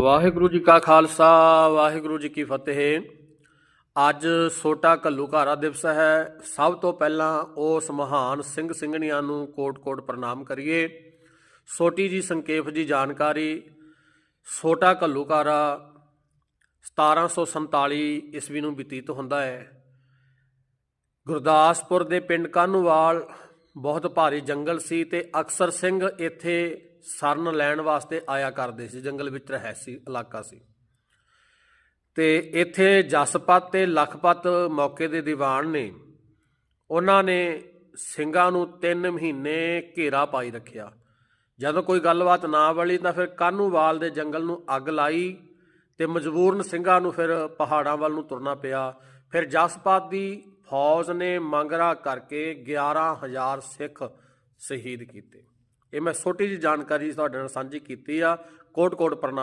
ਵਾਹਿਗੁਰੂ ਜੀ ਕਾ ਖਾਲਸਾ, ਵਾਹਿਗੁਰੂ ਜੀ ਕੀ ਫਤਿਹ। ਅੱਜ ਛੋਟਾ ਘੱਲੂਘਾਰਾ ਦਿਵਸ ਹੈ। ਸਭ ਤੋਂ ਪਹਿਲਾਂ ਉਸ ਮਹਾਨ ਸਿੰਘ ਸਿੰਘਣੀਆਂ ਨੂੰ ਕੋਟ-ਕੋਟ ਪ੍ਰਣਾਮ ਕਰੀਏ। ਛੋਟੀ ਜੀ ਸੰਖੇਪ ਜੀ ਜਾਣਕਾਰੀ ਛੋਟਾ ਘੱਲੂਘਾਰਾ 1747 ਈਸਵੀ ਨੂੰ ਬਤੀਤ ਹੁੰਦਾ ਹੈ। ਗੁਰਦਾਸਪੁਰ ਦੇ ਪਿੰਡ ਕਾਨੂੰਵਾਲ ਬਹੁਤ ਭਾਰੀ ਜੰਗਲ ਸੀ ਤੇ ਅਕਸਰ ਸਿੰਘ ਇੱਥੇ ਸਰਨ ਲੈਣ ਵਾਸਤੇ ਆਇਆ ਕਰਦੇ ਸੀ, ਜੰਗਲ ਵਿੱਚ ਰਹਿਸੀ ਇਲਾਕਾ ਸੀ। ਤੇ ਇੱਥੇ ਜਸਪਤ ਤੇ ਲਖਪਤ ਮੌਕੇ ਦੇ ਦੀਵਾਨ ਨੇ, ਉਹਨਾਂ ਨੇ ਸਿੰਘਾਂ ਨੂੰ 3 ਮਹੀਨੇ ਘੇਰਾ ਪਾਈ ਰੱਖਿਆ। ਜਦੋਂ ਕੋਈ ਗੱਲਬਾਤ ਨਾ ਵਲੀ ਤਾਂ ਫਿਰ ਕਾਨੂੰਵਾਲ ਦੇ ਜੰਗਲ ਨੂੰ ਅੱਗ ਲਾਈ ਤੇ ਮਜਬੂਰਨ ਸਿੰਘਾਂ ਨੂੰ ਫਿਰ ਪਹਾੜਾਂ ਵੱਲ ਨੂੰ ਤੁਰਨਾ ਪਿਆ। ਫਿਰ ਜਸਪਤ ਦੀ ਫੌਜ ਨੇ ਮੰਗਰਾ ਕਰਕੇ 11000 ਸਿੱਖ ਸ਼ਹੀਦ ਕੀਤੇ। ਇਹ ਮੈਂ ਛੋਟੀ ਜਿਹੀ ਜਾਣਕਾਰੀ ਤੁਹਾਡੇ ਨਾਲ ਸਾਂਝੀ ਕੀਤੀ ਆ। ਕੋਟ-ਕੋਟ ਪ੍ਰਣਾਮ